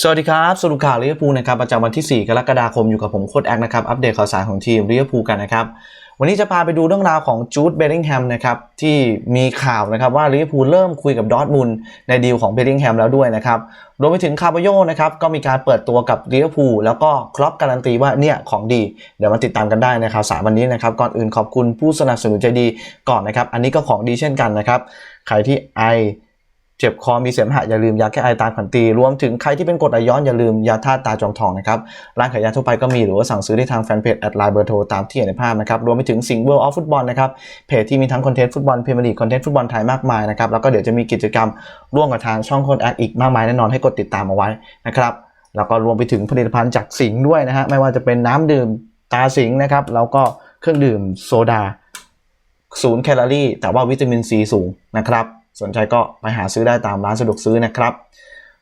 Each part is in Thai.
สวัสดีครับ สรุปข่าวลิเวอร์พูลนะครับประจำวันที่ 4 กรกฎาคมอยู่กับผมโค้ดแอคนะครับ อัปเดตข่าวสารของทีมลิเวอร์พูลกันนะครับ วันนี้จะพาไปดูเรื่องราวของจูดเบลลิงแฮมนะครับที่มีข่าวนะครับว่าลิเวอร์พูลเริ่มคุยกับดอทมุนในดีลของเบลลิงแฮมแล้วด้วยนะครับรวมไปถึงคาร์บโยนะครับก็มีการเปิดตัวกับลิเวอร์พูลแล้วก็ครอปการันตีว่าเนี่ยของดี เดี๋ยวมาติดตามกันได้ในข่าวสารวันนี้นะครับก่อนอื่นขอบคุณผู้สนับสนุนใจดีก่อนนะครับอันนี้ก็ของดีเช่นกันนะครับใครที่ไอ เจ็บคอมีเสมหะอย่าลืมยาแก้ไอตาขันตี รวมถึงใครที่เป็นกรดไหลย้อนอย่าลืมยาธาตุตาจอมทองนะครับ ร้านขายยาทั่วไปก็มีหรือว่าสั่งซื้อได้ทางแฟนเพจแอดไลน์เบอร์โทรตามที่เห็นในภาพนะครับ รวมไปถึงสิงเวิลด์ออฟฟุตบอลนะครับ เพจที่มีทั้งคอนเทนต์ฟุตบอลพรีเมียร์ลีกคอนเทนต์ฟุตบอลไทยมากมายนะครับ แล้วก็เดี๋ยวจะมีกิจกรรมร่วมกับทางช่องคนแอคอีกมากมายแน่นอนให้กดติดตามเอาไว้นะครับแล้วก็รวมไปถึงผลิตภัณฑ์จากสิงด้วยนะฮะไม่ว่าจะเป็นน้ำดื่มตาสิงนะครับแล้วก็เครื่องดื่มโซดาศูนย์แคลอรี่แต่ว่าวิตามินซีสูงนะครับ สนใจก็ไปหาซื้อได้ตามร้านสะดวกซื้อนะครับ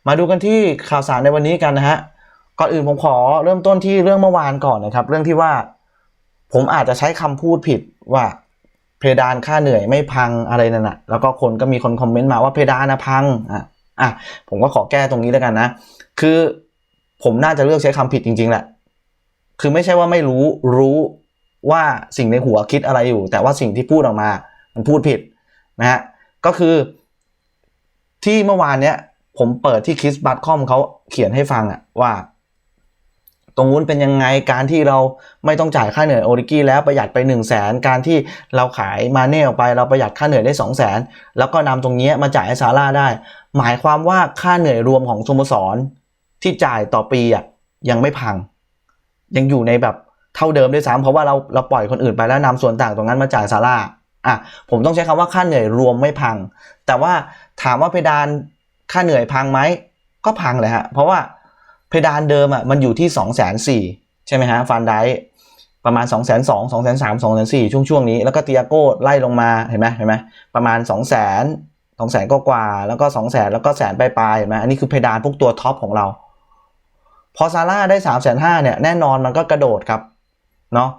มาดูกันที่ข่าวสารในวันนี้กันนะฮะก่อนอื่นผมขอเริ่มต้นที่เรื่องเมื่อวานก่อนนะครับ เรื่องที่ว่าผมอาจจะใช้คำพูดผิดว่าเพดานค่าเหนื่อยไม่พังอะไรนั่นนะแล้วก็คนก็มีคนคอมเมนต์มาว่าเพดานนะพังอะอะผมก็ขอแก้ตรงนี้แล้วกันนะ คือผมน่าจะเลือกใช้คำผิดจริง ๆแหละ คือไม่ใช่ว่าไม่รู้รู้ว่าสิ่งในหัวคิดอะไรอยู่ แต่ว่าสิ่งที่พูดออกมา มันพูดผิดนะฮะ ก็คือที่เมื่อวานเนี้ย ผมเปิดที่คิสบัตคอมเขาเขียนให้ฟังอะว่า ตรงนู้นเป็นยังไงการที่เราไม่ต้องจ่ายค่าเหนื่อยโอริกี้แล้วประหยัดไป1นึ่งแสนการที่เราขายมาเน่ออกไปเราประหยัดค่าเหนื่อยได้ 2 0 0แสนแล้วก็นำตรงนี้มาจ่ายให้ซาร่าได้ หมายความว่าค่าเหนื่อยรวมของสโมสรที่จ่ายต่อปีอะยังไม่พัง ยังอยู่ในแบบเท่าเดิมด้วยซ้ำเพราะว่าเราเราปล่อยคนอื่นไปแล้วนำส่วนต่างตรงนั้นมาจ่ายซาร่า อะผมต้องใช้คำว่าค่าเหนื่อยรวมไม่พัง แต่ว่าถามว่าเพดานค่าเหนื่อยพังไหมก็พังเลยฮะเพราะว่าเพดานเดิมอะมันอยู่ที่2องแสนสี่ใช่ไหมฮะฟันได้ประมาณ2องแสนสองสองแสนสามสองแสนสี่ช่วงช่วงนี้แล้วก็เตียโก้ไล่ลงมาเห็นไหมเห็นไหมประมาณ2องแสนสองแสนก็กว่าแล้วก็2องแสนแล้วก็แสนปลายๆเห็นไหมอันนี้คือเพดานพวกตัวท็อปของเรา พอซาร่าได้3ามแสนห้าเนี่ยแน่นอนมันก็กระโดดครับเนาะ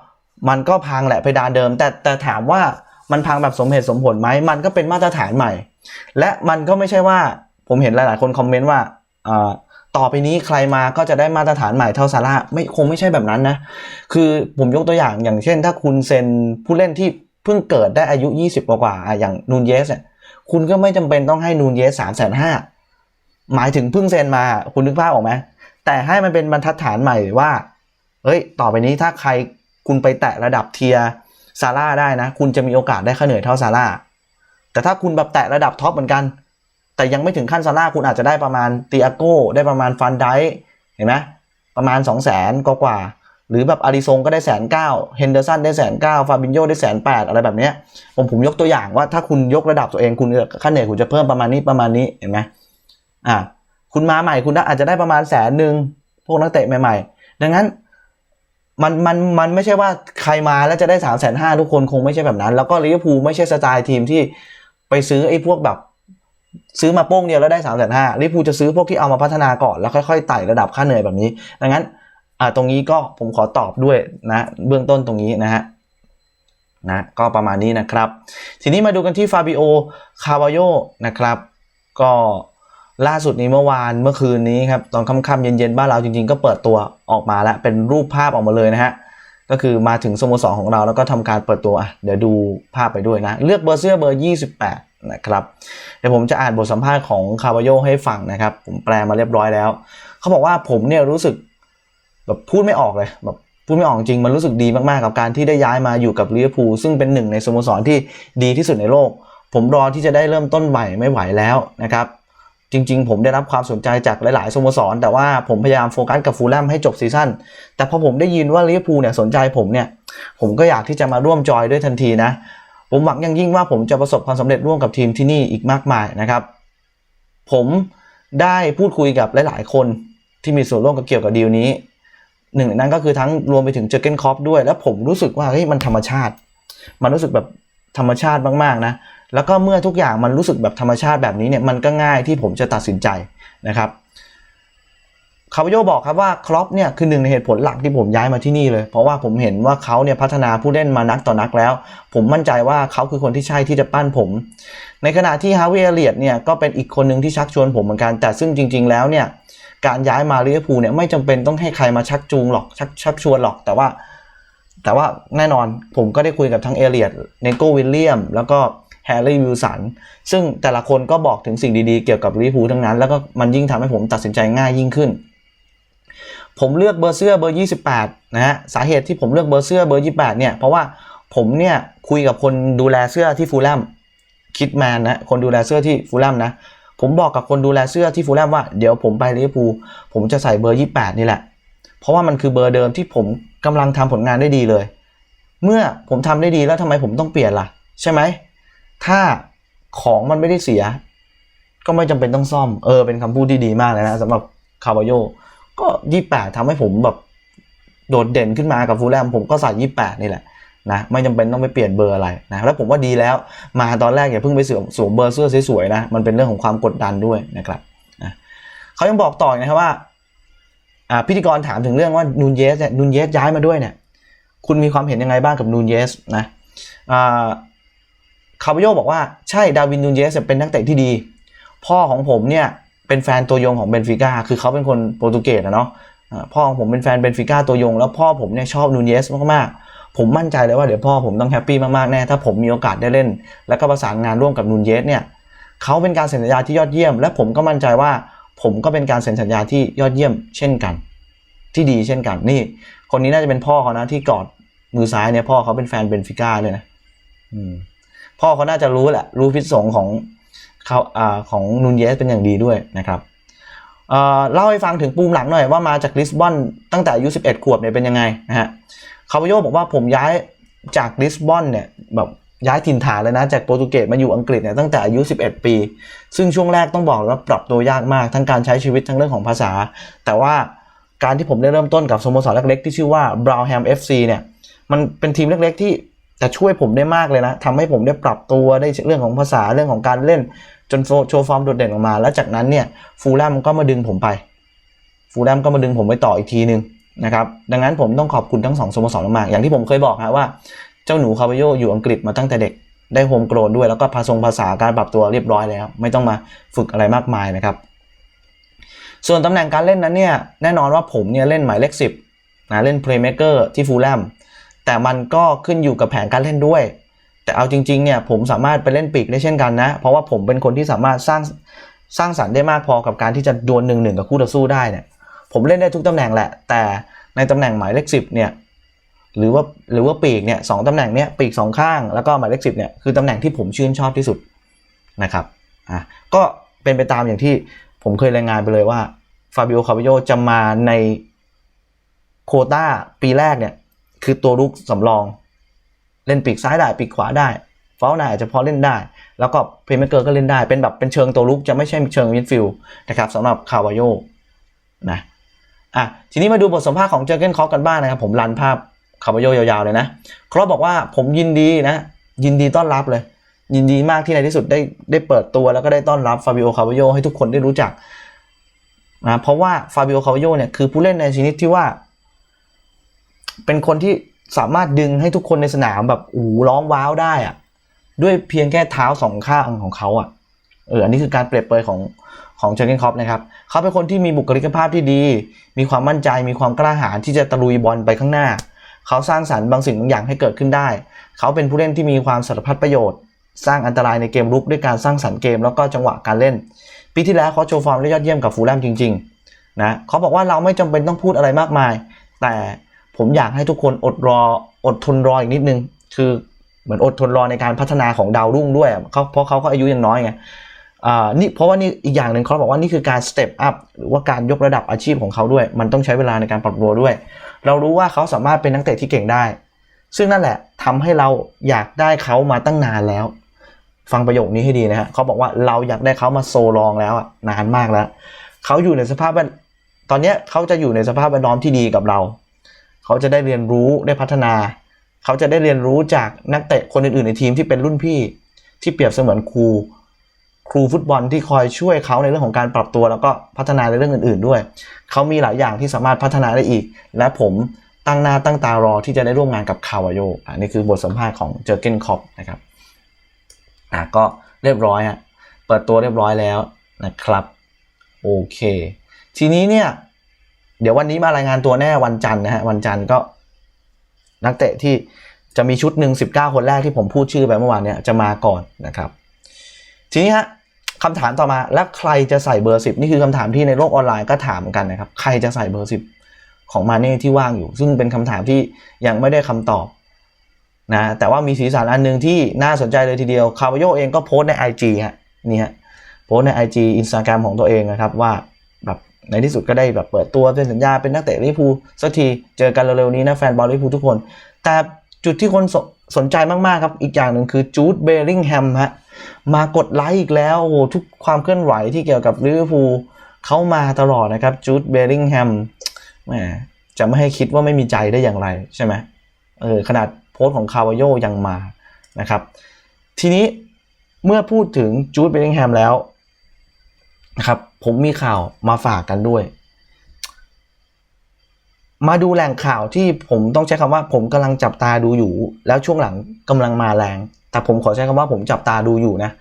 มันก็พังแหละเพดานเดิม แต่แต่ถามว่า มันพังแบบสมเหตุสมผลไหมมันก็เป็นมาตรฐานใหม่ และมันก็ไม่ใช่ว่าผมเห็นหลาย ๆ คนคอมเมนต์ว่าต่อไปนี้ใครมาก็จะได้มาตรฐานใหม่เท่าซาร่าไม่คงไม่ใช่แบบนั้นนะ คือผมยกตัวอย่างอย่างเช่น ถ้าคุณเซ็นผู้เล่นที่เพิ่งเกิดได้อายุ 20 กว่ากว่าๆอย่างนูนเยสเนี่ยคุณก็ไม่จำเป็นต้องให้นูนเยสสามแสนห้าหมายถึงเพิ่งเซ็นมาคุณนึกภาพออกไหมแต่ให้มันเป็นบรรทัดฐานใหม่ว่าเฮ้ยต่อไปนี้ถ้าใครคุณไปแตะระดับเทีย ซาร่าได้นะ คุณจะมีโอกาสได้ค่าเหนื่อยเท่าซาร่าแต่ถ้าคุณแบบแตะระดับท็อปเหมือนกัน แต่ยังไม่ถึงขั้นซาร่าคุณอาจจะได้ประมาณตีอาโก้ได้ประมาณฟันไดเห็นไหมประมาณ 2 0 0 0 0 0กว่ากว่าหรือแบบอาริซงก็ได้แสนเก้าเฮนเดอร์สันได้แสนเก้าฟาบินโยได้แสนแปดอะไรแบบเนี้ยผมผมยกตัวอย่างว่าถ้าคุณยกระดับตัวเองคุณค่าเหนื่อยคุณจะเพิ่มประมาณนี้ประมาณนี้เห็นไหมอ่าคุณมาใหม่คุณอาจจะได้ประมาณแสนหนึ่งพวกนักเตะใหม่ ๆ ดังนั้น มันมันมันไม่ใช่ว่าใครมาแล้วจะได้สามแสนห้าทุกคนคงไม่ใช่แบบนั้น แล้วก็ลิเวอร์พูลไม่ใช่สไตล์ทีมที่ไปซื้อไอ้พวกแบบ ซื้อมาโป้งเดียวแล้วได้สามแสนห้าลิเวอร์พูลจะซื้อพวกที่เอามาพัฒนาก่อนแล้วค่อยๆไต่ระดับค่าเหนื่อยแบบนี้ดังนั้นอ่าตรงนี้ก็ผมขอตอบด้วยนะเบื้องต้นตรงนี้นะฮะนะก็ประมาณนี้นะครับ ทีนี้มาดูกันที่ฟาบิโอคาวาโยนะครับ ก็ ล่าสุดนี้เมื่อวานเมื่อคืนนี้ครับตอนค่ำๆเย็นๆบ้านเราจริงๆ ก็เปิดตัวออกมาแล้วเป็นรูปภาพออกมาเลยนะฮะก็คือมาถึงสโมสรของเราแล้วก็ทำการเปิดตัวอะเดี๋ยวดูภาพไปด้วยนะ เลือกเบอร์เสื้อเบอร์ 28 นะครับ เดี๋ยวผมจะอ่านบทสัมภาษณ์ของคาวาโยให้ฟังนะครับ ผมแปลมาเรียบร้อยแล้ว เขาบอกว่าผมเนี่ยรู้สึกแบบพูดไม่ออกเลยแบบพูดไม่ออกจริงมันรู้สึกดีมาก ๆ กับการที่ได้ย้ายมาอยู่กับลิเวอร์พูลซึ่งเป็นหนึ่งในสโมสรที่ดีที่สุดในโลก ผมรอที่จะได้เริ่มต้นใหม่ไม่ไหวแล้วนะครับ จริง ๆ ผมได้รับความสนใจจากหลาย ๆสโมสร แต่ว่าผมพยายามโฟกัสกับฟูลแลมให้จบซีซั่นแต่พอผมได้ยินว่าลิเวอร์พูลเนี่ยสนใจผมเนี่ยผมก็อยากที่จะมาร่วมจอยด้วยทันทีนะ ผมหวังอย่างยิ่งว่าผมจะประสบความสำเร็จร่วมกับทีมที่นี่อีกมากมายนะครับ ผมได้พูดคุยกับหลาย ๆ คนที่มีส่วนร่วมกับเกี่ยวกับดีลนี้หนึ่งในนั้นก็คือทั้งรวมไปถึงเจอเกนคอปด้วย แล้วผมรู้สึกว่าเฮ้ยมันธรรมชาติ มันรู้สึกแบบธรรมชาติมากๆนะ แล้วก็เมื่อทุกอย่างมันรู้สึกแบบธรรมชาติแบบนี้เนี่ยมันก็ง่ายที่ผมจะตัดสินใจนะครับคาร์โยบอกครับว่าครอปเนี่ยคือหนึ่งในเหตุผลหลักที่ผมย้ายมาที่นี่เลย เพราะว่าผมเห็นว่าเขาเนี่ยพัฒนาผู้เล่นมานักต่อนักแล้ว ผมมั่นใจว่าเขาคือคนที่ใช่ที่จะปั้นผม ในขณะที่ฮาวิเอเลียดเนี่ยก็เป็นอีกคนหนึ่งที่ชักชวนผมเหมือนกันแต่ซึ่งจริง ๆ แล้วเนี่ยการย้ายมาลิเวอร์พูลเนี่ยไม่จำเป็นต้องให้ใครมาชักจูงหรอกชักชักชวนหรอก แต่ว่า แต่ว่าแน่นอนผมก็ได้คุยกับทั้งเอเลียดเนโกวิลเลียมแล้วก็ แฮร์รี่วิลสันซึ่งแต่ละคนก็บอกถึงสิ่งดีๆ เกี่ยวกับลิเวอร์พูลทั้งนั้น แล้วก็มันยิ่งทำให้ผมตัดสินใจง่ายยิ่งขึ้น ผมเลือกเบอร์เสื้อเบอร์ 28 นะฮะสาเหตุที่ผมเลือกเบอร์เสื้อเบอร์ 28 เนี่ยเพราะว่าผมเนี่ยคุยกับคนดูแลเสื้อที่ฟูลแลมคิดแมนนะคนดูแลเสื้อที่ฟูลแลมนะผมบอกกับคนดูแลเสื้อที่ฟูลแลมว่าเดี๋ยวผมไปลิเวอร์พูลผมจะใส่เบอร์ 28 นี่แหละ เพราะว่ามันคือเบอร์เดิมที่ผมกำลังทำผลงานได้ดีเลย เมื่อผมทำได้ดีแล้วทำไมผมต้องเปลี่ยนล่ะ ใช่ไหม ถ้าของมันไม่ได้เสีย ก็ไม่จำเป็นต้องซ่อม เออ เป็นคำพูดที่ดีมากเลยนะสำหรับคาร์บาโย ก็ยี่แปดทำให้ผมแบบโดดเด่นขึ้นมากับฟูลแลมผมก็ใส่ยี่แปดนี่แหละนะไม่จำเป็นต้องไปเปลี่ยนเบอร์อะไรนะแล้วผมว่าดีแล้วมาตอนแรกอย่าเพิ่งไปสวมสวมเบอร์เสื้อสวยๆนะมันเป็นเรื่องของความกดดันด้วยนะครับนะเขายังบอกต่อนะครับว่าอ่าพิธีกรถามถึงเรื่องว่านูนเยสเนี่ยนูนเยสย้ายมาด้วยเนี่ยคุณมีความเห็นยังไงบ้างกับนูนเยสนะอ่า คาร์บโยบอกว่าใช่ดาวินนูเยสเป็นนักเตะที่ดี พ่อของผมเนี่ยเป็นแฟนตัวยงของเบนฟิก้าคือเขาเป็นคนโปรตุเกสอะเนาะพ่อของผมเป็นแฟนเบนฟิก้าตัวยง แล้วพ่อผมเนี่ยชอบนูเยสมากๆ ผมมั่นใจเลยว่าเดี๋ยวพ่อผมต้องแฮปปี้มากๆแน่ถ้าผมมีโอกาสได้เล่น แล้วก็ประสานงานร่วมกับนูเยสเนี่ยเขาเป็นการเซ็นสัญญาที่ยอดเยี่ยม และผมก็มั่นใจว่าผมก็เป็นการเซ็นสัญญาที่ยอดเยี่ยม เช่นกัน ที่ดีเช่นกันนี่ คนนี้น่าจะเป็นพ่อเขานะที่กอดมือซ้ายเนี่ยพ่อเขาเป็นแฟนเบนฟิก้าเลยนะ อืม พ่อเขาน่าจะรู้แหละ รู้พิษสงของเขาอ่าของนูนเยสเป็นอย่างดีด้วยนะครับเเล่าให้ฟังถึงปูมหลังหน่อยว่ามาจากลิสบอนตั้งแต่อายุ 11 ขวบเนี่ยเป็นยังไงนะฮะคาร์โยบอกว่าผมย้ายจากลิสบอนเนี่ยแบบย้ายถิ่นฐานเลยนะ จากโปรตุเกสมาอยู่อังกฤษเนี่ยตั้งแต่อายุ 11 ปี ซึ่งช่วงแรกต้องบอกว่าปรับตัวยากมากทั้งการใช้ชีวิตทั้งเรื่องของภาษา แต่ว่าการที่ผมได้เริ่มต้นกับสโมสรเล็กๆที่ชื่อว่า Brownham FC เนี่ยมันเป็นทีมเล็กๆที่ จะช่วยผมได้มากเลยนะทำให้ผมได้ปรับตัวได้เรื่องของภาษาเรื่องของการเล่น จนโชว์ฟอร์มโดดเด่นออกมา แล้วจากนั้นเนี่ยฟูลแลมก็มาดึงผมไป ฟูลแลมก็มาดึงผมไปต่ออีกทีนึงนะครับดังนั้นผมต้องขอบคุณทั้งสองสโมสรมากๆอย่างที่ผมเคยบอกฮะว่าเจ้าหนูคาร์บโยอยู่อังกฤษมาตั้งแต่เด็กได้โฮมโกรนด้วยแล้วก็ภาษงภาษาการปรับตัวเรียบร้อยแล้ว ไม่ต้องมาฝึกอะไรมากมายนะครับ ส่วนตำแหน่งการเล่นนั้นเนี่ยแน่นอนว่าผมเนี่ยเล่นหมายเลขสิบนะเล่นเพลย์เม k เกอร์ที่ฟูลแลม แต่มันก็ขึ้นอยู่กับแผนการเล่นด้วย แต่เอาจริงๆเนี่ยผมสามารถไปเล่นปีกได้เช่นกันนะ เพราะว่าผมเป็นคนที่สามารถสร้างสร้างสรรค์ได้มากพอกับการที่จะดวลหนึ่งหนึ่งกับคู่ต่อสู้ได้เนี่ยผมเล่นได้ทุกตำแหน่งแหละ แต่ในตำแหน่งหมายเลขสิบเนี่ยหรือว่าหรือว่าปีกเนี่ยสองตำแหน่งเนี่ยปีกสองข้างแล้วก็หมายเลขสิบเนี่ยคือตำแหน่งที่ผมชื่นชอบที่สุดนะครับอะก็เป็นไปตามอย่างที่ผมเคยรายงานไปเลยว่าฟาบิโอคาร์บโยจะมาในโคต้าปีแรกเนี่ย คือตัวลุกสำรอง เล่นปีกซ้ายได้ปีกขวาได้ฟอลนาอาจจะพอเล่นได้ แล้วก็เพลย์เมเกอร์ก็เล่นได้ เป็นแบบเป็นเชิงตัวลุกจะไม่ใช่เชิงมิดฟิลด์นะครับสำหรับคาวาโยนะอะทีนี้มาดูบทสัมภาษณ์ของเจอร์เกนคอกันบ้างนะครับ ผมรันภาพคาวาโยยาวๆเลยนะครอปบอกว่าผมยินดีนะ ยินดีต้อนรับเลย ยินดีมากที่ในที่สุดได้ได้เปิดตัวแล้วก็ได้ต้อนรับฟาบิโอคาวาโยให้ทุกคนได้รู้จักนะเพราะว่าฟาบิโอคาวาโยเนี่ยคือผู้เล่นในชนิดที่ว่า เป็นคนที่สามารถดึงให้ทุกคนในสนามแบบอู้ร้องว้าวได้อะด้วยเพียงแค่เท้าสองข้างของเขาอะเอออันนี้คือการเปรียบเปรยของของเจอร์เกนคอปนะครับเขาเป็นคนที่มีบุคลิกภาพที่ดี มีความมั่นใจ มีความกล้าหาญที่จะตะลุยบอลไปข้างหน้า เขาสร้างสรรค์บางสิ่งบางอย่างให้เกิดขึ้นได้ เขาเป็นผู้เล่นที่มีความสารพัดประโยชน์ สร้างอันตรายในเกมรุกด้วยการสร้างสรรค์เกมแล้วก็จังหวะการเล่น ปีที่แล้วเขาโชว์ฟอร์มได้ยอดเยี่ยมกับฟูลแลมจริงๆนะเขาบอกว่าเราไม่จำเป็นต้องพูดอะไรมากมาย แต่ ผมอยากให้ทุกคนอดรออดทนรออีกนิดนึง คือเหมือนอดทนรอในการพัฒนาของดาวรุ่งด้วยเขาเพราะเขาก็อายุยังน้อยไงนี่เพราะว่านี่อีกอย่างหนึ่งเขาบอกว่านี่คือการสเต็ปอัพหรือว่าการยกระดับอาชีพของเขาด้วย มันต้องใช้เวลาในการปรับตัวด้วย เรารู้ว่าเขาสามารถเป็นนักเตะที่เก่งได้ ซึ่งนั่นแหละทำให้เราอยากได้เขามาตั้งนานแล้ว ฟังประโยคนี้ให้ดีนะฮะเขาบอกว่าเราอยากได้เขามาโซลองแล้วนานมากแล้วเขาอยู่ในสภาพแวดตอนนี้เขาจะอยู่ในสภาพแวดล้อมที่ดีกับเรา เขาจะได้เรียนรู้ได้พัฒนา เขาจะได้เรียนรู้จากนักเตะคนอื่นๆในทีมที่เป็นรุ่นพี่ ที่เปรียบเสมือนครู ครูฟุตบอลที่คอยช่วยเขาในเรื่องของการปรับตัว แล้วก็พัฒนาในเรื่องอื่น ๆด้วย เขามีหลายอย่างที่สามารถพัฒนาได้อีก และผมตั้งหน้าตั้งตารอที่จะได้ร่วมงานกับคาวาโยอันนี้คือบทสัมภาษณ์ของเจอเกนคอปนะครับอะก็เรียบร้อยฮะเปิดตัวเรียบร้อยแล้วนะครับ โอเค ทีนี้เนี่ย เดี๋ยววันนี้มารายงานตัวแน่วันจันทร์นะฮะวันจันทร์ก็ นักเตะที่จะมีชุดหนึ่ง19 คนแรกที่ผมพูดชื่อไปเมื่อวานเนี่ยจะมาก่อนนะครับ ทีนี้ฮะคำถามต่อมาแล้วใครจะใส่เบอร์ 10 นี่คือคำถามที่ในโลกออนไลน์ก็ถามกันนะครับ ใครจะใส่เบอร์ 10 ของมาเน่ที่ว่างอยู่ ซึ่งเป็นคำถามที่ยังไม่ได้คำตอบนะแต่ว่ามีสีสันอันหนึ่งที่น่าสนใจเลยทีเดียวคาร์โยเองก็โพสต์ใน IG ฮะนี่ฮะโพสต์ใน IG Instagram ของตัวเองนะครับว่า ในที่สุดก็ได้แบบเปิดตัวเซ็นสัญญาเป็นนักเตะลิเวอร์พูลสักทีเจอกันเร็วๆนี้นะแฟนบอลลิเวอร์พูลทุกคน แต่จุดที่คนสสนใจมากๆครับอีกอย่างหนึ่งคือจูดเบลลิงแฮมฮะมากดไลค์อีกแล้วโอ้ทุกความเคลื่อนไหวที่เกี่ยวกับลิเวอร์พูลเขามาตลอดนะครับจูดเบลลิงแฮมแหมจะไม่ให้คิดว่าไม่มีใจได้อย่างไรใช่ไหมเออขนาดโพสต์ของคาวาโยยังมานะครับ ทีนี้เมื่อพูดถึงจูดเบลลิงแฮมแล้วนะครับ ผมมีข่าวมาฝากกันด้วย มาดูแหล่งข่าวที่ผมต้องใช้คำว่า ผมกำลังจับตาดูอยู่ แล้วช่วงหลังกำลังมาแรง แต่ผมขอใช้คำว่าผมจับตาดูอยู่นะ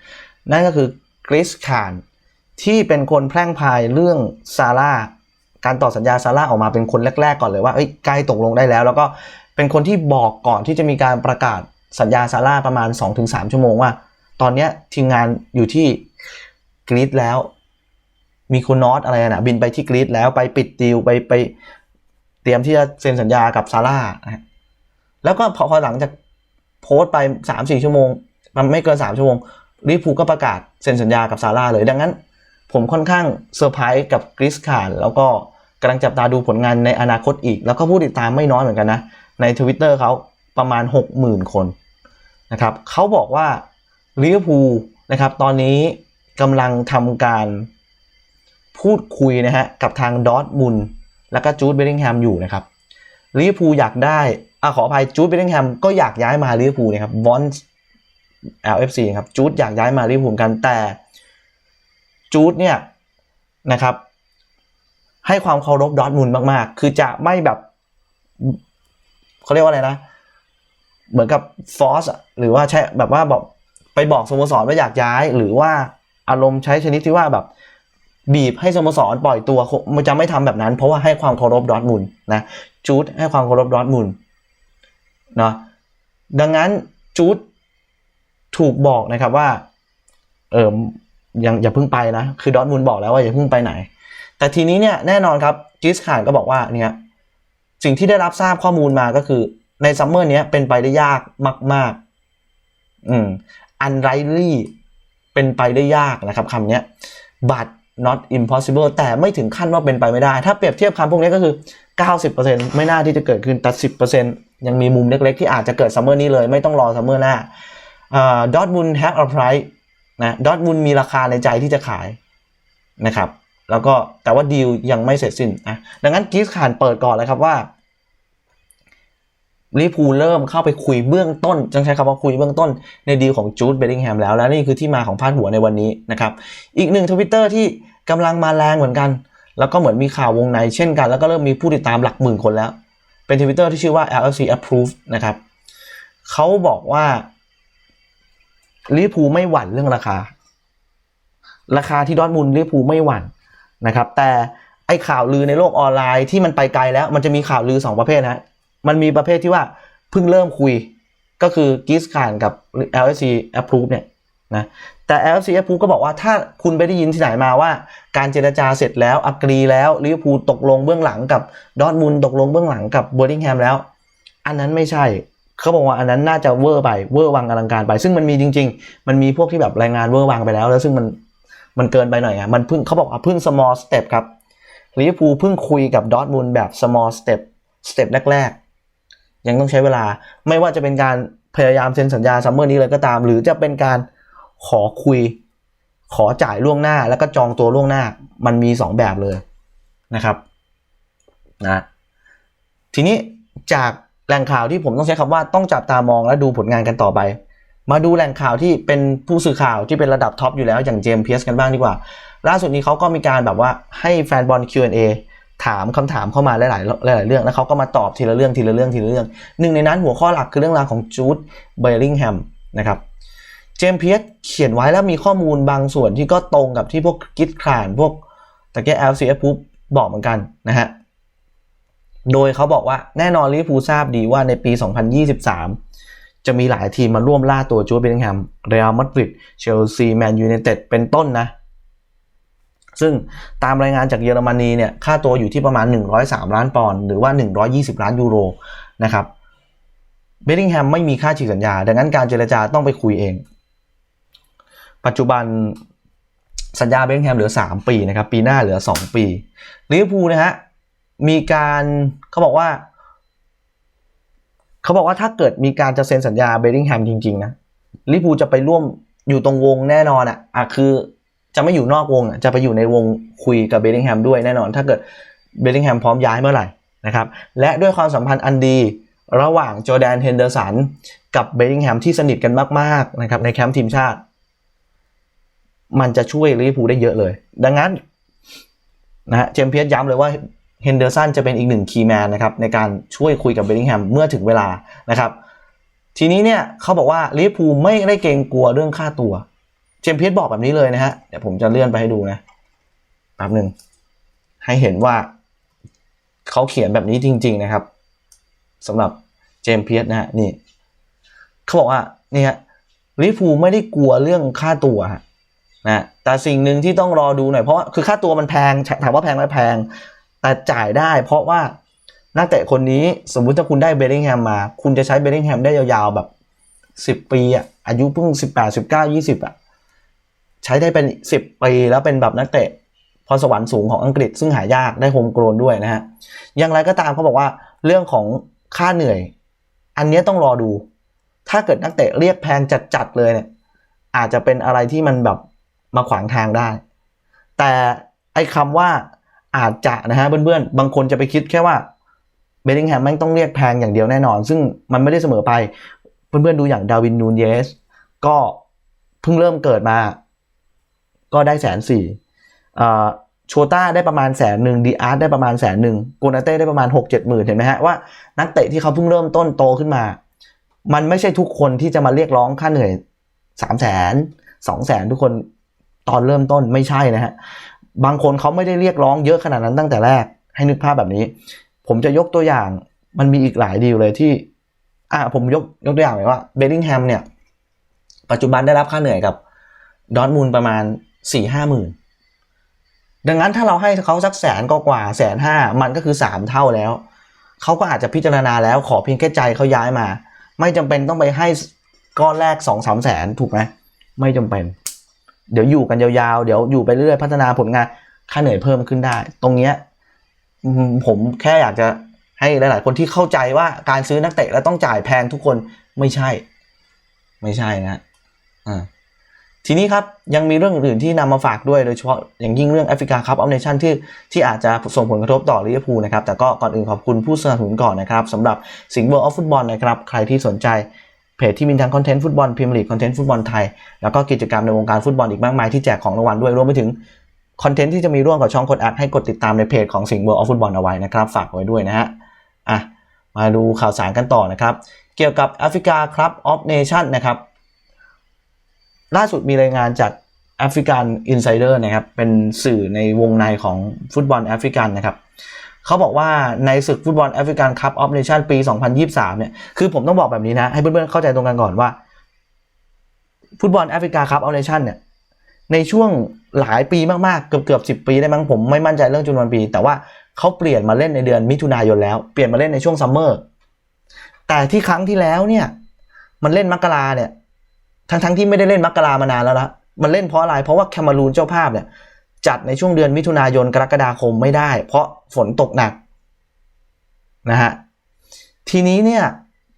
นั่นก็คือกริสคานที่เป็นคนแพร่งพายเรื่องซาร่าการต่อสัญญาซาร่าออกมาเป็นคนแรก ๆ ก่อนเลยว่าเอ้ยใกล้ตกลงได้แล้ว แล้วก็เป็นคนที่บอกก่อนที่จะมีการประกาศสัญญาซาร่าประมาณ 2-3 ชั่วโมงว่า ตอนนี้ทีมงานอยู่ที่กรีซแล้ว มีคุณนอตอะไรนะบินไปที่กรีซแล้วไปปิดดีลไปไปเตรียมที่จะเซ็นสัญญากับซาร่านะแล้วก็พอพอหลังจากโพสต์ไปสามสี่ชั่วโมง มันไม่เกินสามชั่วโมงลิฟูก็ประกาศเซ็นสัญญากับซาร่าเลย ดังนั้น ผมค่อนข้างเซอร์ไพรส์กับกริสคาร์แล้วก็กำลังจับตาดูผลงานในอนาคตอีก แล้วก็ผู้ติดตามไม่น้อยเหมือนกันนะ ใน Twitter เขาประมาณ 60,000 คนนะครับเขาบอกว่าลิเวอร์พูลนะครับตอนนี้กำลังทำการ พูดคุยนะฮะกับทางดอทมุนแล้วก็จูดเบลลิงแฮมอยู่นะครับลิเวอร์พูลอยากได้อะขออภัยจูดเบลลิงแฮมก็อยากย้ายมาลิเวอร์พูลนะครับวอน LFC ครับจูดอยากย้ายมาลิเวอร์พูลกันแต่จูดเนี่ยนะครับให้ความเคารพดอทมุนมากๆ คือจะไม่แบบเขาเรียกว่าอะไรนะ เหมือนกับฟอสหรือว่าใช้แบบว่าบอกไปบอกสโมสรว่าอยากย้าย หรือว่าอารมณ์ใช้ชนิดที่ว่าแบบ บีบให้สโมสรปล่อยตัวมันจะไม่ทำแบบนั้น เพราะว่าให้ความเคารพดอทมุนนะจูดให้ความเคารพดอทมุนเนาะดังนั้นจูดถูกบอกนะครับว่า เออยังอย่าเพิ่งไปนะ คือดอทมุนบอกแล้วว่าอย่าเพิ่งไปไหน แต่ทีนี้เนี่ยแน่นอนครับจิสขานก็บอกว่าเนี่ยสิ่งที่ได้รับทราบข้อมูลมาก็คือในซัมเมอร์นี้เป็นไปได้ยากมาก ๆ อืมอันไรลี่เป็นไปได้ยากนะครับคำนี้บัต not impossible แต่ไม่ถึงขั้นว่าเป็นไปไม่ได้ ถ้าเปรียบเทียบคำพวกนี้ก็คือ 90%ไม่น่าที่จะเกิดขึ้นแต่10%ยังมีมุมเล็กๆ ที่อาจจะเกิดซัมเมอร์นี้เลย ไม่ต้องรอซัมเมอร์หน้าดอทมุญแฮกอัลไพรส์นะดอทมุญมีราคาในใจที่จะขายนะครับ แล้วก็แต่ว่าดีลยังไม่เสร็จสิ้นนะดังนั้นกิสขานเปิดก่อนเลยครับว่า ลิพูเริ่มเข้าไปคุยเบื้องต้นจังใช้คำว่าคุยเบื้องต้นในดีลของจูดเบลลิงแฮมแล้วและนี่คือที่มาของพาดหัวในวันนี้นะครับ อีกหนึ่งทวิตเตอร์ที่กำลังมาแรงเหมือนกัน แล้วก็เหมือนมีข่าววงในเช่นกัน แล้วก็เริ่มมีผู้ติดตามหลักหมื่นคนแล้ว เป็นทวิตเตอร์ที่ชื่อว่า LFC Approve นะครับเขาบอกว่าลิพูไม่หวั่นเรื่องราคา ราคาที่ดอทมุนลิพูไม่หวั่นนะครับ แต่ไอข่าวลือในโลกออนไลน์ที่มันไปไกลแล้ว มันจะมีข่าวลือ 2 ประเภทนะ มันมีประเภทที่ว่าเพิ่งเริ่มคุยก็คือกิสคานกับ LFC Approve เนี่ยนะแต่ LFC Approve ก็บอกว่าถ้าคุณไปได้ยินที่ไหนมาว่า การเจรจาเสร็จแล้วอักรีแล้วลิเวอร์พูลตกลงเบื้องหลังกับดอทมุนตกลงเบื้องหลังกับเบอร์ดิงแฮมแล้ว อันนั้นไม่ใช่เขาบอกว่าอันนั้นน่าจะเวอร์ไปเวอร์วังอลังการไป ซึ่งมันมีจริง ๆ มันมีพวกที่แบบรายงานเวอร์วังไปแล้ว แล้วซึ่งมันมันเกินไปหน่อยอะมันเพิ่งเขาบอกว่าเพิ่ง small step ครับลิเวอร์พูลเพิ่งคุยกับดอทมุนแบบ small step สเต็ปแรกๆ ยังต้องใช้เวลา ไม่ว่าจะเป็นการพยายามเซ็นสัญญาซัมเมอร์นี้เลยก็ตาม หรือจะเป็นการขอคุย ขอจ่ายล่วงหน้าแล้วก็จองตัวล่วงหน้ามันมี 2 แบบเลยนะครับนะทีนี้จากแหล่งข่าวที่ผมต้องใช้คำว่าต้องจับตามองและดูผลงานกันต่อไป มาดูแหล่งข่าวที่เป็นผู้สื่อข่าวที่เป็นระดับท็อปอยู่แล้วอย่างเจมส์เพียสกันบ้างดีกว่า ล่าสุดนี้เขาก็มีการแบบว่าให้แฟนบอล Q&A ถามคำถามเข้ามาหลาย ๆ หลาย ๆ เรื่อง แล้วเขาก็มาตอบทีละเรื่องทีละเรื่องทีละเรื่อง หนึ่งในนั้นหัวข้อหลักคือเรื่องราวของจูดเบลลิงแฮมนะครับ เจมส์เพียสเขียนไว้แล้วมีข้อมูลบางส่วนที่ก็ตรงกับที่พวกกิดคลาน พวกตะเกีย LCF ปุ๊บบอกเหมือนกันนะฮะ โดยเขาบอกว่าแน่นอนลิเวอร์พูลทราบดีว่าในปี 2023 จะมีหลายทีมมาร่วมล่าตัวจูดเบลลิงแฮมเรอัลมาดริดเชลซีแมนยูไนเต็ดเป็นต้นนะ ซึ่งตามรายงานจากเยอรมนีเนี่ยค่าตัวอยู่ที่ประมาณ 103 ล้านปอนด์หรือว่า 120 ล้านยูโรนะครับเบลลิงแฮมไม่มีค่าฉีกสัญญา ดังนั้นการเจรจาต้องไปคุยเอง ปัจจุบันสัญญาเบลลิงแฮมเหลือ 3 ปีนะครับ ปีหน้าเหลือ 2 ปีลิเวอร์พูลนะฮะมีการเขาบอกว่า เขาบอกว่าถ้าเกิดมีการจะเซ็นสัญญาเบลลิงแฮมจริง ๆ นะลิเวอร์พูลจะไปร่วมอยู่ตรงวงแน่นอนอะอะคือ จะไม่อยู่นอกวงจะไปอยู่ในวงคุยกับเบลลิงแฮมด้วยแน่นอน ถ้าเกิดเบลลิงแฮมพร้อมย้ายเมื่อไหร่นะครับและด้วยความสัมพันธ์อันดีระหว่างจอแดนเฮนเดอร์สันกับเบลลิงแฮมที่สนิทกันมากๆนะครับในแคมป์ทีมชาติ มันจะช่วยลิเวอร์พูลได้เยอะเลย ดังนั้นนะฮะเจมส์เพียสย้ำเลยว่าเฮนเดอร์สันจะเป็นอีกหนึ่งคีย์แมนนะครับในการช่วยคุยกับเบลลิงแฮมเมื่อถึงเวลานะครับทีนี้เนี่ยเขาบอกว่าลิเวอร์พูลไม่ได้เกรงกลัวเรื่องค่าตัว เจมเพียสบอกแบบนี้เลยนะฮะ เดี๋ยวผมจะเลื่อนไปให้ดูนะแป๊บหนึ่งให้เห็นว่าเขาเขียนแบบนี้จริง ๆนะครับสำหรับเจมเพียสนะฮะนี่เขาบอกว่านี่ฮะลิเวอร์พูไม่ได้กลัวเรื่องค่าตัวนะแต่สิ่งหนึ่งที่ต้องรอดูหน่อยเพราะคือค่าตัวมันแพงถามว่าแพงไหมแพง แต่จ่ายได้เพราะว่านักเตะคนนี้สมมุติถ้าคุณได้เบลลิงแฮมมา คุณจะใช้เบลลิงแฮมได้ยาวๆแบบ 10 ปีอะอายุเพิ่ง 18 19 20อะ ใช้ได้เป็น 10 ปี แล้วเป็นแบบนักเตะพรสวรรค์สูงของอังกฤษ ซึ่งหายากได้โฮมโกลนด้วยนะฮะ อย่างไรก็ตามเขาบอกว่าเรื่องของค่าเหนื่อย อันนี้ต้องรอดู ถ้าเกิดนักเตะเรียกแพงจัดๆเลยเนี่ย อาจจะเป็นอะไรที่มันแบบมาขวางทางได้ แต่ไอ้คำว่าอาจจะนะฮะเพื่อนๆ บางคนจะไปคิดแค่ว่าเบลลิงแฮมแม่งต้องเรียกแพงอย่างเดียวแน่นอน ซึ่งมันไม่ได้เสมอไป เพื่อนๆดูอย่างดาวินนูนเยส ก็เพิ่งเริ่มเกิดมา ก็ได้แสนสี่โชต้าได้ประมาณแสนหนึ่งดีอาร์ได้ประมาณแสนหนึ่งโกนาเต้ได้ประมาณหกเจ็ดหมื่นเห็นไหมฮะว่านักเตะที่เขาเพิ่งเริ่มต้นโตขึ้นมา มันไม่ใช่ทุกคนที่จะมาเรียกร้องค่าเหนื่อยสามแสนสองแสนทุกคนตอนเริ่มต้นไม่ใช่นะฮะบางคนเขาไม่ได้เรียกร้องเยอะขนาดนั้นตั้งแต่แรก ให้นึกภาพแบบนี้ ผมจะยกตัวอย่างมันมีอีกหลายดีลเลยที่ อ่าผมยกยกตัวอย่างเลยว่าเบลลิงแฮมเนี่ย ปัจจุบันได้รับค่าเหนื่อยกับดอทมูลประมาณ สี่ห้าหมื่นดังนั้นถ้าเราให้เขาสักแสนก็กว่าแสนห้ามันก็คือสามเท่าแล้ว เขาก็อาจจะพิจารณาแล้วขอเพียงแค่ใจเขาย้ายมา ไม่จำเป็นต้องไปให้ก้อนแรกสองสามแสนถูกไหมไม่จำเป็น เดี๋ยวอยู่กันยาวๆ เดี๋ยวอยู่ไปเรื่อยพัฒนาผลงานค่าเหนื่อยเพิ่มขึ้นได้ ตรงเนี้ยผมแค่อยากจะให้หลาย ๆ คนที่เข้าใจว่าการซื้อนักเตะแล้วต้องจ่ายแพงทุกคนไม่ใช่ ไม่ใช่นะอ่า ทีนี้ครับยังมีเรื่องอื่นที่นำมาฝากด้วยโดยเฉพาะอย่างยิ่งเรื่องแอฟริกาคัพออฟเนชั่นที่ที่อาจจะส่งผลกระทบต่อลิเวอร์พูลนะครับแต่ก็ก่อนอื่นขอบคุณผู้สนับสนุนก่อนนะครับสำหรับสิงห์เวิร์ออฟฟุตบอลนะครับใครที่สนใจเพจที่มีทั้งคอนเทนต์ฟุตบอลพรีเมียร์ลีกคอนเทนต์ฟุตบอลไทย แล้วก็กิจกรรมในวงการฟุตบอลอีกมากมายที่แจกของรางวัลด้วยรวมไปถึงคอนเทนต์ที่จะมีร่วมกับช่องกดแอดให้กดติดตามในเพจของสิงห์เวิร์ออฟฟุตบอลเอาไว้นะครับฝากไว้ด้วยนะฮะอะมาดูข่าวสารกันต่อนะครับเกี่ยวกับแอฟริกาครับออฟเนชั่นนะครับ ล่าสุดมีรายงานจากแอฟริกันอินไซเดอร์นะครับ เป็นสื่อในวงในของฟุตบอลแอฟริกันนะครับเขาบอกว่าในศึกฟุตบอลแอฟริกันคัพออฟเนชั่นปี 2023 เนี่ย คือผมต้องบอกแบบนี้นะ ให้เพื่อนๆเข้าใจตรงกันก่อนว่า ฟุตบอลแอฟริกาคัพออฟเนชั่นเนี่ย ในช่วงหลายปีมากๆ เกือบเกือบสิปีได้มั้งผมไม่มั่นใจเรื่องจำนวนปี แต่ว่าเขาเปลี่ยนมาเล่นในเดือนมิถุนายนแล้ว เปลี่ยนมาเล่นในช่วงซัมเมอร์แต่ที่ครั้งที่แล้วเนี่ย มันเล่นมกราเนี่ย ทั้งๆที่ไม่ได้เล่นมกรามานานแล้วนะมันเล่นเพราะอะไรเพราะว่าแคมารูนเจ้าภาพเนี่ยจัดในช่วงเดือนมิถุนายนกรกฎาคมไม่ได้ เพราะฝนตกหนักนะฮะทีนี้เนี่ย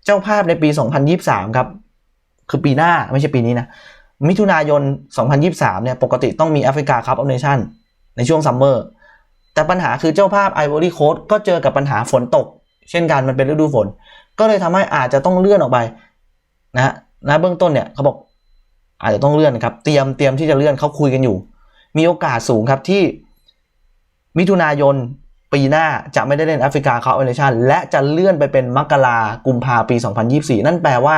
เจ้าภาพในปี 2023 ครับคือปีหน้าไม่ใช่ปีนี้นะมิถุนายน 2023 เนี่ยปกติต้องมีแอฟริกาคัพออฟเนชั่นในช่วงซัมเมอร์แต่ปัญหาคือเจ้าภาพไอวอรี่โคสก็เจอกับปัญหาฝนตก เช่นกันมันเป็นฤดูฝน ก็เลยทำให้อาจจะต้องเลื่อนออกไปนะ นะเบื้องต้นเนี่ยเขาบอกอาจจะต้องเลื่อนนะครับ เตรียมเตรียมที่จะเลื่อนเขาคุยกันอยู่ มีโอกาสสูงครับที่มิถุนายนปีหน้าจะไม่ได้เล่นแอฟริกาคัพเอเนชั่นและจะเลื่อนไปเป็นมกรากุมภาปี 2024 นั่นแปลว่า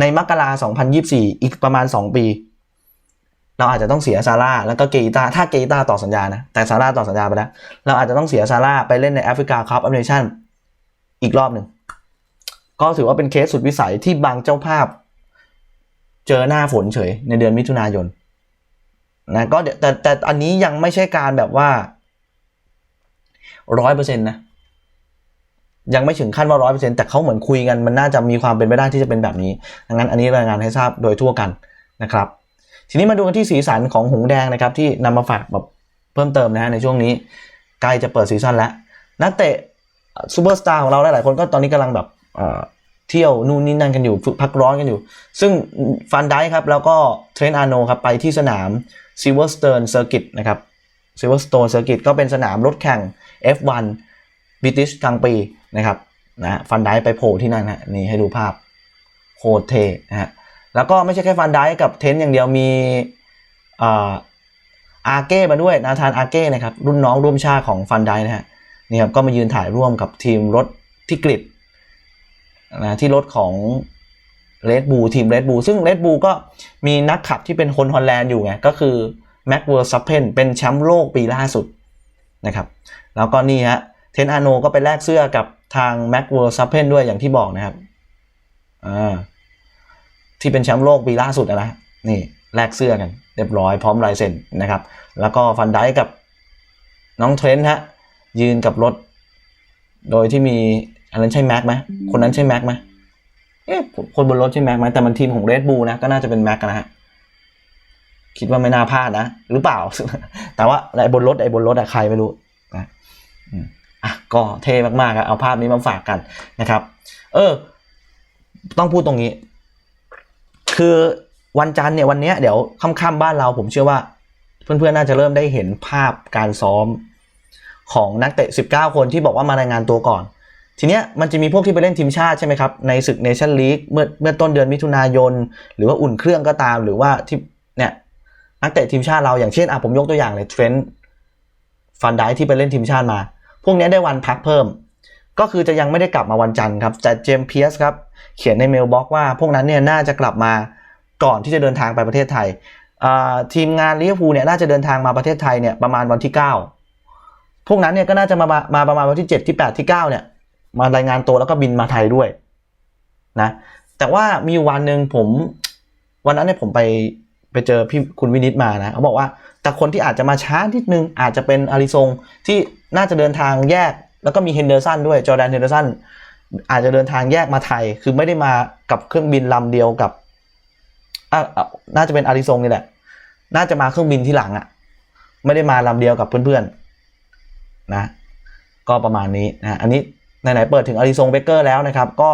ในมกรา2024 อีกประมาณ 2 ปี เราอาจจะต้องเสียซาร่าแล้วก็เกอิตาถ้าเกอิตาต่อสัญญานะ แต่ซาร่าต่อสัญญาไปแล้ว เราอาจจะต้องเสียซาร่าไปเล่นในแอฟริกาคัพเอเนชั่นอีกรอบหนึ่ง ก็ถือว่าเป็นเคสสุดวิสัยที่บางเจ้าภาพ เจอหน้าฝนเฉยในเดือนมิถุนายนนะก็แต่แต่อันนี้ยังไม่ใช่การแบบว่าร้อยเปอร์เซ็นต์นะยังไม่ถึงขั้นว่าร้อยเปอร์เซ็นต์แต่เขาเหมือนคุยกันมันน่าจะมีความเป็นไปได้ที่จะเป็นแบบนี้ดังนั้นอันนี้รายงานให้ทราบโดยทั่วกันนะครับ ทีนี้มาดูกันที่สีสันของหงแดงนะครับที่นำมาฝากแบบเพิ่มเติมนะฮะในช่วงนี้ใกล้จะเปิดซีซั่นแล้วนักเตะซูเปอร์สตาร์ของเราหลายๆคนก็ตอนนี้กำลังแบบ เที่ยวนู่นนี่นั่นกันอยู่ฝึกพักร้อนกันอยู่ ซึ่งฟันได้ครับแล้วก็เทรนอาโนครับไปที่สนามซิลเวอร์สเติร์นเซอร์กิตนะครับซิลเวอร์สโตนเซอร์กิตก็เป็นสนามรถแข่ง F1 British กลางปีนะครับนะฟันได้ไปโผล่ที่นั่นฮะนี่ให้ดูภาพโคตรเทนะฮะแล้วก็ไม่ใช่แค่ฟันได้กับเทนอย่างเดียวมีอาเก้มาด้วยนาธานอาเก้นะครับรุ่นน้องร่วมชาติของฟันได้นะฮะนี่ครับก็มายืนถ่ายร่วมกับทีมรถที่กริด นะที่รถของเรดบูทีมเรดบูซึ่งเรดบูก็มีนักขับที่เป็นคนฮอลแลนด์อยู่ไง ก็คือแม็กเวอร์ซัพเพนเป็นแชมป์โลกปีล่าสุดนะครับ แล้วก็นี่ฮะเทนอาโนก็ไปแลกเสื้อกับทางแม็กเวอร์ซัพเพนด้วยอย่างที่บอกนะครับอ่าที่เป็นแชมป์โลกปีล่าสุดอะนะนี่แลกเสื้อกันเรียบร้อยพร้อมลายเซ็นนะครับ แล้วก็ฟันไดกับน้องเทรนต์ฮะยืนกับรถ โดยที่มี อันนั้นใช่แม็กไหมคนนั้นใช่แม็กไหมเอ๊ะคนบนรถใช่แม็กไหมแต่มันทีมของเรดบูนะก็น่าจะเป็นแม็กนะฮะคิดว่าไม่น่าพลาดนะ หรือเปล่า แต่ว่าไอ้บนรถไอ้บนรถอะใครไม่รู้นะอืมอะก็เท่มากๆอะเอาภาพนี้มาฝากกันนะครับ เออ ต้องพูดตรงนี้ คือวันจันทร์เนี่ยวันเนี้ยเดี๋ยวค่ำๆบ้านเราผมเชื่อว่า เพื่อนๆน่าจะเริ่มได้เห็นภาพการซ้อมของนักเตะ 19 คนที่บอกว่ามารายงานตัวก่อน ทีเนี้ยมันจะมีพวกที่ไปเล่นทีมชาติใช่ไหมครับ ในศึกเนชั่นลีกเมื่อเมื่อต้นเดือนมิถุนายน หรือว่าอุ่นเครื่องก็ตาม หรือว่าที่เนี่ยนักเตะทีมชาติเราอย่างเช่นอะผมยกตัวอย่างเลยเทรนต์ฟันไดที่ไปเล่นทีมชาติมา พวกนี้ได้วันพักเพิ่ม ก็คือจะยังไม่ได้กลับมาวันจันทร์ครับแต่เจมส์เพียสครับเขียนในเมลบ็อกว่า พวกนั้นเนี่ยน่าจะกลับมาก่อนที่จะเดินทางไปประเทศไทยทีมงานลิเวอร์พูลเนี่ยน่าจะเดินทางมาประเทศไทยเนี่ยประมาณวันที่ 9 พวกนั้นเนี่ยก็น่าจะมามามาประมาณวันที่ 7 ที่ 8 ที่ 9 เนี่ย มารายงานตัวแล้วก็บินมาไทยด้วยนะแต่ว่ามีวันหนึ่งผมวันนั้นเนี่ยผมไปไปเจอพี่คุณวินิตมานะเขาบอกว่าแต่คนที่อาจจะมาช้านิดนึงอาจจะเป็นอาริซงที่น่าจะเดินทางแยก แล้วก็มีเฮนเดอร์สันด้วยจอแดนเฮนเดอร์สันอาจจะเดินทางแยกมาไทย คือไม่ได้มากับเครื่องบินลำเดียวกับน่าจะเป็นอาริซงนี่แหละ น่าจะมาเครื่องบินที่หลังอะ่ะ ไม่ได้มาลำเดียวกับเพื่อนๆนะ ก็ประมาณนี้นะ อันนี้ ไหนๆเปิดถึงอาริซงเบเกอร์แล้วนะครับก็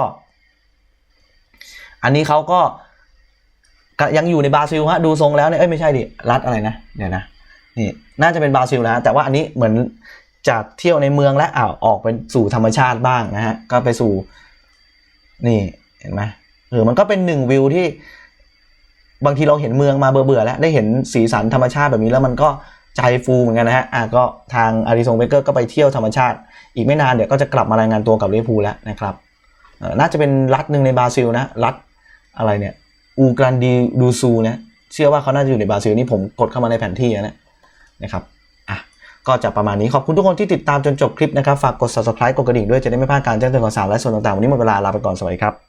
อันนี้เขาก็ก็ยังอยู่ในบราซิลฮะดูทรงแล้วเนี่ยเอ้ยไม่ใช่ดิรัฐอะไรนะเดี๋ยวนะนี่น่าจะเป็นบราซิลนะแต่ว่าอันนี้เหมือนจากเที่ยวในเมืองและอ่าวออกไปสู่ธรรมชาติบ้างนะฮะก็ไปสู่นี่เห็นไหมเออมันก็เป็นหนึ่งวิวที่บางทีเราเห็นเมืองมาเบื่อๆแล้วได้เห็นสีสันธรรมชาติแบบนี้แล้วมันก็ใจฟูเหมือนกันนะฮะอะก็ทางอาริซงเบเกอร์ก็ไปเที่ยวธรรมชาติ อีกไม่นานเดี๋ยวก็จะกลับมารายงานตัวกับลิเวอร์พูลแล้วนะครับน่าจะเป็นรัฐหนึ่งในบราซิลนะรัฐอะไรเนี่ยอูกรันดีดูซูนะเชื่อว่าเขาน่าจะอยู่ในบราซิลนี่ผมกดเข้ามาในแผนที่นะนะครับอะก็จะประมาณนี้ขอบคุณทุกคนที่ติดตามจนจบคลิปนะครับฝากกด subscribe กดกระดิ่งด้วยจะได้ไม่พลาดการแจ้งเตือนข่าวสารและส่วนต่างๆวันนี้หมดเวลาลาไปก่อนสวัสดีครับ